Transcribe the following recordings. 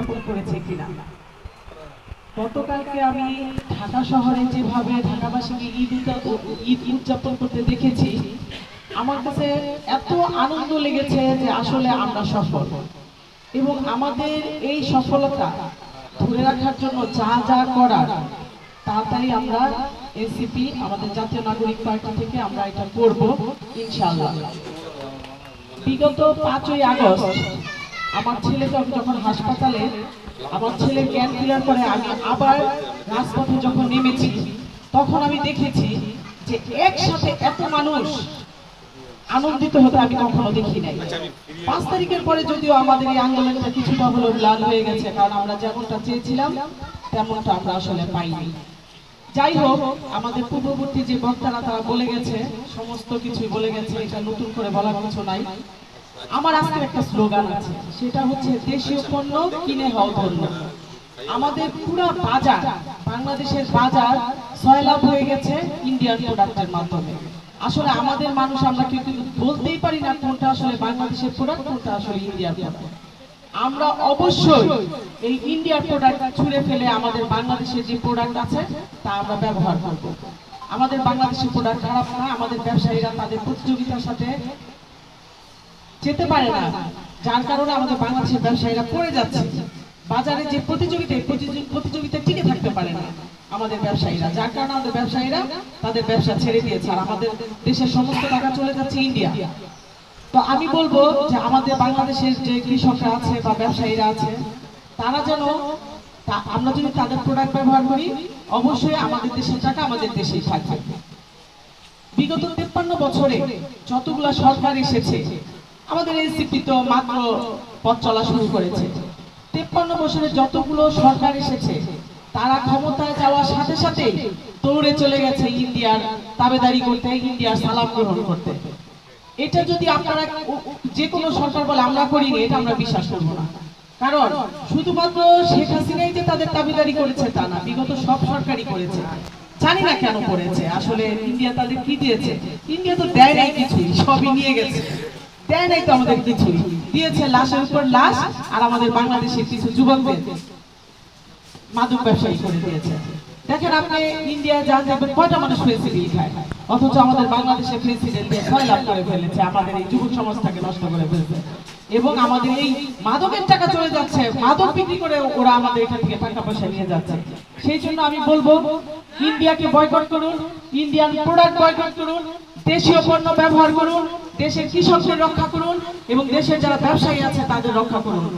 উদযাপন করেছে কিনা। গতকালকে আমি ঢাকা শহরে যেভাবে ঢাকাবাসীকে ঈদ ঈদ উদযাপন করতে দেখেছি, আমার কাছে এত আনন্দ লেগেছে যে আসলে আমরা সফল। এবং আমাদের এই সফলতা ধরে রাখার জন্য যা যা করার, তাড়াতাড়ি আমরা এনসিপি, আমাদের জাতীয় নাগরিক পার্টি থেকে আমরা এটা করব, ইনশাআল্লাহ। বিগত পাঁচই আগস্ট আমার ছেলে যখন হাসপাতালে, আমার ছেলে জ্ঞান ফেরার পরে আমি আবার রাজপথে যখন নেমেছি, তখন আমি দেখেছি যে একসাথে এত মানুষ আনন্দিত হতে আমি কখনো দেখি নাই। পাঁচ তারিখের পরে যদিও আমাদের এই আন্দোলনটা কিছুটা হলো লাল হয়ে গেছে, কারণ আমরা যেমনটা চেয়েছিলাম, তেমনটা আমরা আসলে পাইনি। যাই হোক, আমাদের পূর্ববর্তী যে বক্তারা তারা বলে গেছে, সমস্ত কিছুই বলে গেছে, এটা নতুন করে বলার কিছু নাই। আমার আজকে একটা স্লোগান আছে। সেটা হচ্ছে, দেশীয় পণ্য কিনে হও ধন্য। আমাদের পুরো বাজার, বাংলাদেশের বাজার সয়লাভ হয়ে গেছে ইন্ডিয়ান প্রোডাক্টের মাধ্যমে। আসলে আমাদের মানুষ, আমরা কেউ কিন্তু বলতেই পারি না কোনটা আসলে বাংলাদেশের প্রোডাক্ট কোনটা আসলে ইন্ডিয়ার প্রোডাক্ট আমরা অবশ্যই এই ইন্ডিয়ার প্রোডাক্ট ছুঁড়ে ফেলে আমাদের বাংলাদেশের যে প্রোডাক্ট আছে, তা আমরা ব্যবহার করব। আমাদের বাংলাদেশের প্রোডাক্ট খারাপ না, আমাদের ব্যবসায়ীরা তাদের প্রতিযোগিতার সাথে যেতে পারে না। যার কারণে আমাদের বাংলাদেশের ব্যবসায়ীরা পড়ে যাচ্ছে। বাজারে যে প্রতিযোগিতায় প্রতিযোগিতা টিকে থাকতে পারে না আমাদের ব্যবসায়ীরা। যার কারণে আমাদের ব্যবসায়ীরা তাদের ব্যবসা ছেড়ে দিয়েছে আর আমাদের দেশের সমস্ত টাকা চলে যাচ্ছে ইন্ডিয়া। তো আমি বলব যে আমাদের বাংলাদেশের যে কৃষকরা আছে বা ব্যবসায়ীরা আছে, তারা যেন আমরা যদি তাদের প্রোডাক্ট ব্যবহার করি, অবশ্যই আমাদের দেশের টাকা আমাদের দেশেই থাকবে। বিগত তেপ্পান্ন বছরে যতগুলা সরকার এসেছে আমাদের এনসিপি তো মাত্র পথ চলা শুরু করেছে। তেপ্পান্ন বছরে যতগুলো সরকার এসেছে, তারা ক্ষমতায় যাওয়ার সাথে সাথে দৌড়ে চলে গেছে ইন্ডিয়ার তাবেদারি করতে, ইন্ডিয়ার সালাম গ্রহণ করতে। এটা যদি আপনারা যে কোনো সরকার বলে আমরা করিনি এটা আমরা বিশ্বাস করব না। কারণ শুধুমাত্র শেখ হাসিনাই যে তাদের দাবিদারি করেছে, তা না, বিগত সব সরকারই করেছে। জানি না কেন করেছে, আসলে ইন্ডিয়া তাদের কি দিয়েছে? ইন্ডিয়া তো দেয় নাই কিছুই, সবই নিয়ে গেছে। দেয় তো আমাদের কিছুই দিয়েছে লাশের উপর লাশ আর আমাদের বাংলাদেশের কিছু যুবকদের। মাদক ব্যবসায়ী করে দিয়েছে। দেখেন আপনি ইন্ডিয়া যান, দেখবেন কয়টা মানুষ খায়। অথচ আমাদের বাংলাদেশের প্রেসিডেন্ট ছয় লাভ করে ফেলেছে, আমাদের এই যুব সমাজটাকে নষ্ট করে ফেলছে। এবং আমাদের এই মাদকের টাকা চলে যাচ্ছে, মাদক বিক্রি করে ওরা আমাদের এখান থেকে টাকা পয়সা নিয়ে যাচ্ছে। সেই জন্য আমি বলব ইন্ডিয়াকে বয়কট করুন ইন্ডিয়ান প্রোডাক্ট বয়কট করুন, দেশীয় পণ্য ব্যবহার করুন দেশের কৃষকদের রক্ষা করুন এবং দেশের যারা ব্যবসায়ী আছে তাদের রক্ষা করুন।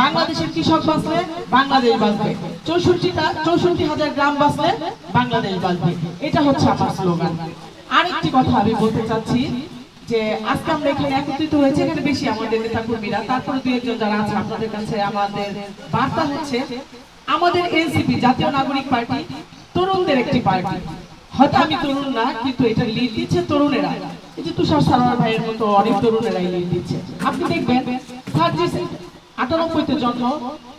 বাংলাদেশের কৃষক বাঁচলে বাংলাদেশ বাঁচবে। চৌষট্টিটা, চৌষট্টি হাজার গ্রাম বাঁচলে বাংলাদেশ বাঁচবে। এটা হচ্ছে আমার স্লোগান। আরেকটি কথা আমি বলতে চাচ্ছি যে, আজকে আমরা এখানে একত্রিত হয়েছে, এখানে বেশি আমাদের নেতা কর্মীরা তারপরে দু একজন যারা আছে আপনাদের কাছে আমাদের বার্তা হচ্ছে, আমাদের এনসিপি জাতীয় নাগরিক পার্টি তরুণদের একটি পার্টি। হয়তো আমি তরুণ না, কিন্তু এটা লিড দিচ্ছে তরুণেরা। এই যে তুষার ভাইয়ের মতো অনেক তরুণেরাই লিড দিচ্ছে। আপনি দেখবেন আটানব্বইতে জন্ম,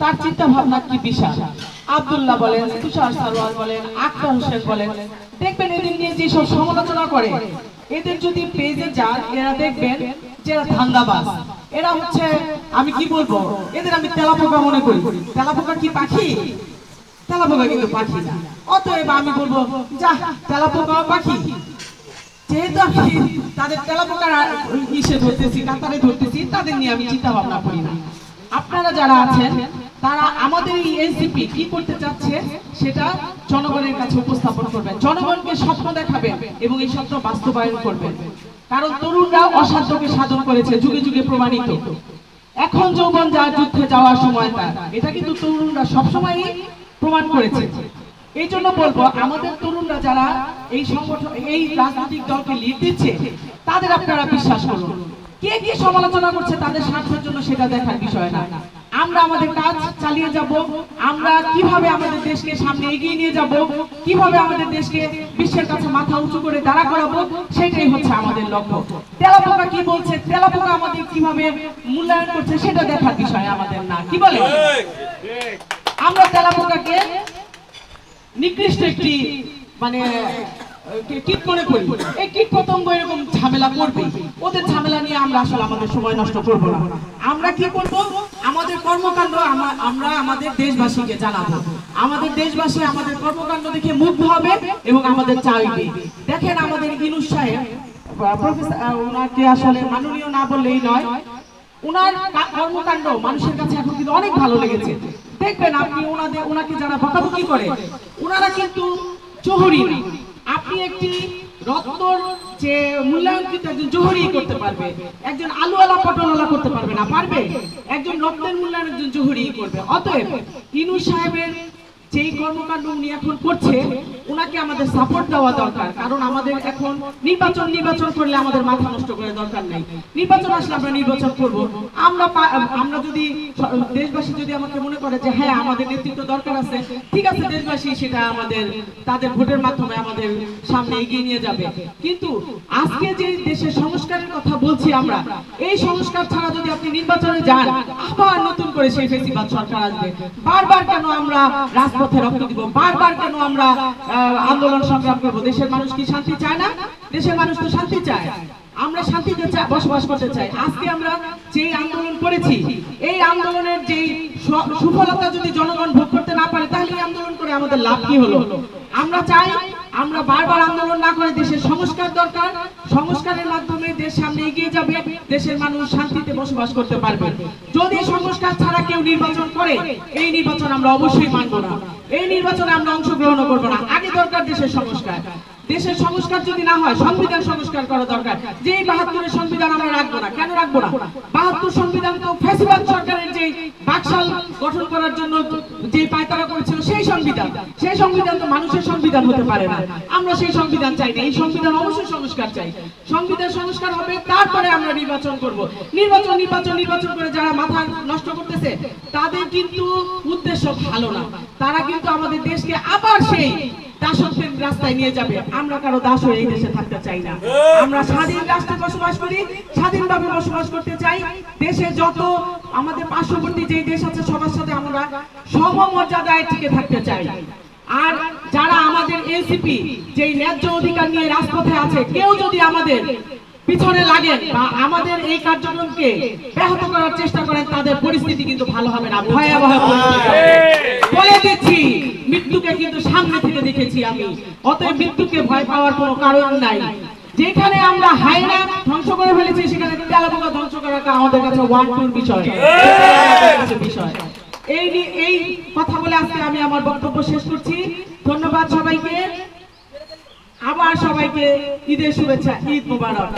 তার চিন্তা ভাবনা কি বিশাল? আব্দুল্লাহ বলেন, তুষার সারোয়ার বলেন হোসেন বলেন, দেখবেন এদের নিয়ে যেসব সমালোচনা করে, এদের যদি পেজে যান, এরা দেখবেন যে এরা ধান্দাবাজ। এরা হচ্ছে, আমি কি বলব, এদের আমি তেলাপোকা মনে করি। তেলাপোকা কি পাখি? তেলাপোকা কিন্তু পাখি না। অতএব আমি বলব যা তেলাপোকা পাখি। যেহেতু আমি তাদের তেলাপোকার ইসে ধরতেছি, কাতারে ধরতেছি, তাদের নিয়ে আমি চিন্তা ভাবনা করি না। আপনারা যারা আছেন, তারা আমাদের এই এনসিপি কি করতে চাচ্ছে সেটা জনগণের কাছে উপস্থাপন করবেন। জনগণকে স্বপ্ন এবং এই স্বপ্ন বাস্তবায়ন করবেন। কারণ তরুণরা অসাধ্যকে সাধন করেছে, যুগে যুগে প্রমাণিত। এখন যৌবন, যার যুদ্ধে যাওয়ার সময় তার। এটা কিন্তু তরুণরা সবসময়ই প্রমাণ করেছে। এই জন্য বলব আমাদের তরুণরা যারা এই সংগঠন এই রাজনৈতিক দলকে লিড দিচ্ছে তাদের আপনারা বিশ্বাস করুন। কে কি সমালোচনা করছে তাদের স্বার্থের জন্য সেটা দেখার বিষয় না। আমরা আমাদের কাজ চালিয়ে যাব আমরা কীভাবে আমাদের দেশকে সামনে এগিয়ে নিয়ে যাব কীভাবে আমাদের দেশকে বিশ্বের কাছে মাথা উঁচু করে দাঁড়া করাবো সেটাই হচ্ছে আমাদের লক্ষ্য। তেলাপোকা কি বলছে? তেলাপোকা আমাদের কীভাবে মূল্যায়ন করছে সেটা দেখার বিষয় আমাদের না। কি বলে আমরা তেলাপোকাকে নিকৃষ্ট একটি মানে কীট মনে করি। এই কীট পতঙ্গ এরকম ঝামেলা করবে। ওদের ঝামেলা নিয়ে আমরা আসলে আমাদের সময় নষ্ট করব না। আমরা কি করব? আমাদের কর্মকাণ্ড আমা- আমরা আমাদের দেশবাসীকে জানাব। আমাদের দেশবাসী আমাদের কর্মকাণ্ড দেখে মুগ্ধ হবে এবং আমাদের চাইবে দেখেন আমাদের ইনুস সাহেব ওনাকে আসলে মাননীয় না বললেই নয়। ওনার কর্মকাণ্ড মানুষের কাছে এখন কিন্তু অনেক ভালো লেগেছে। দেখবেন আপনি ওনাদের, ওনাকে যারা বকাবকি করে, ওনারা কিন্তু জহুরি। আপনি একটি রত্নর যে মূল্যায়ন একজন জহুরি করতে পারবে, একজন আলুওয়ালা, পটলওয়ালা করতে পারবে না, পারবে একজন রত্নের মূল্যায়ন একজন জহুরি করবে অতএব, ইনু সাহেবের যেই কর্মকাণ্ড উনি এখন করছে ওনাকে আমাদের সাপোর্ট দেওয়া দরকার। কারণ আমাদের এখন নির্বাচন নির্বাচন করলে আমাদের মাথা নষ্ট করে দরকার নেই। নির্বাচন আসলে আমরা নির্বাচন করব। আমরা আমরা যদি দেশবাসী যদি আমাকে মনে করে যে হ্যাঁ আমাদের নেতৃত্ব দরকার আছে, ঠিক আছে, দেশবাসী সেটা আমাদের, তাদের ভোটের মাধ্যমে আমাদের সামনে এগিয়ে নিয়ে যাবে। কিন্তু আজকে যে দেশের সংস্কারের কথা বলছি আমরা, এই সংস্কার ছাড়া যদি আপনি নির্বাচনে যান, আবার নতুন করে সেই ফেসিবাদ সরকার আসবে। বারবার কেন আমরা রাজপথে রক্ত দিব? বারবার কেন আমরা আন্দোলন সংগ্রাম করব। দেশের মানুষ কি শান্তি চায় না? দেশের মানুষ তো শান্তি চায়। আমরা শান্তিতে বসবাস করতে চাই। আজকে আমরা যেই আন্দোলন করেছি, এই আন্দোলনের যেই সুফলতা যদি জনগণ ভোগ করতে না পারে, তাহলে আন্দোলন করে আমাদের লাভ কি হলো? আমরা চাই আমরা বারবার আন্দোলন না করে দেশের সংস্কার দরকার। সংস্কারের মাধ্যমে দেশ সামনে এগিয়ে যাবে, দেশের মানুষ শান্তিতে বসবাস করতে পারবে। যদি সংস্কার ছাড়া কেউ নির্বাচন করে, এই নির্বাচন আমরা অবশ্যই মানব না। এই নির্বাচনে আমরা অংশগ্রহণ করব না। আগে দরকার দেশের সংস্কার। দেশের সংস্কার যদি না হয়, সংবিধান সংস্কার করা দরকার। যে বাহাত্তরের সংবিধান আমরা রাখব না। কেন রাখব না? বাহাত্তর সংবিধান তো ফ্যাসিবাদ সরকারের যে বাকশাল গঠন করার জন্য যে পায়তারা করেছিল সংবিধান। সেই সংবিধান তো মানুষের সংবিধান হতে পারে না। আমরা সেই সংবিধান চাই না, এই সংবিধান অবশ্যই সংস্কার চাই। সংবিধান সংস্কার হবে, তারপরে আমরা নির্বাচন করব। নির্বাচন নির্বাচন নির্বাচন করে যারা মাথা নষ্ট করতেছে, তাদের কিন্তু উদ্দেশ্য ভালো না। তারা কিন্তু আমাদের দেশকে আবার সেই দাসত্বের রাস্তায় নিয়ে যাবে। আমরা কারও দাস হয়ে এই দেশে থাকতে চাই না। আমরা স্বাধীন রাষ্ট্রে বসবাস করি, স্বাধীনভাবে বসবাস করতে চাই। দেশে যত আমাদের পার্শ্ববর্তী যে দেশ আছে, সবার সাথে আমরা সমমর্যাদায় টিকে থাকতে চাই। আর যারা আমাদের এনসিপি যেই ন্যায্য অধিকার নিয়ে রাজপথে আছে কেউ যদি আমাদের পিছনে লাগেন বা আমাদের এই কার্যক্রমকে ব্যাহত করার চেষ্টা করেন তাদের পরিস্থিতি কিন্তু ভালো হবে না। ভয়াবহ বলে দিচ্ছি মৃত্যুকে কিন্তু সামনে থেকে দেখেছি আমি। অতএব মৃত্যুকে ভয় পাওয়ার কোনো কারণ নাই। যেখানে আমরা হায়না ধ্বংস করে ফেলেছি সেখানে তেলাপোকা ধ্বংস করাটা আমাদের কাছে ওয়ান টুর বিষয়। বিষয়। এই এই কথা বলে আজকে আমি আমার বক্তব্য শেষ করছি। ধন্যবাদ সবাইকে। আবার সবাইকে ঈদের শুভেচ্ছা, ঈদ মোবারক।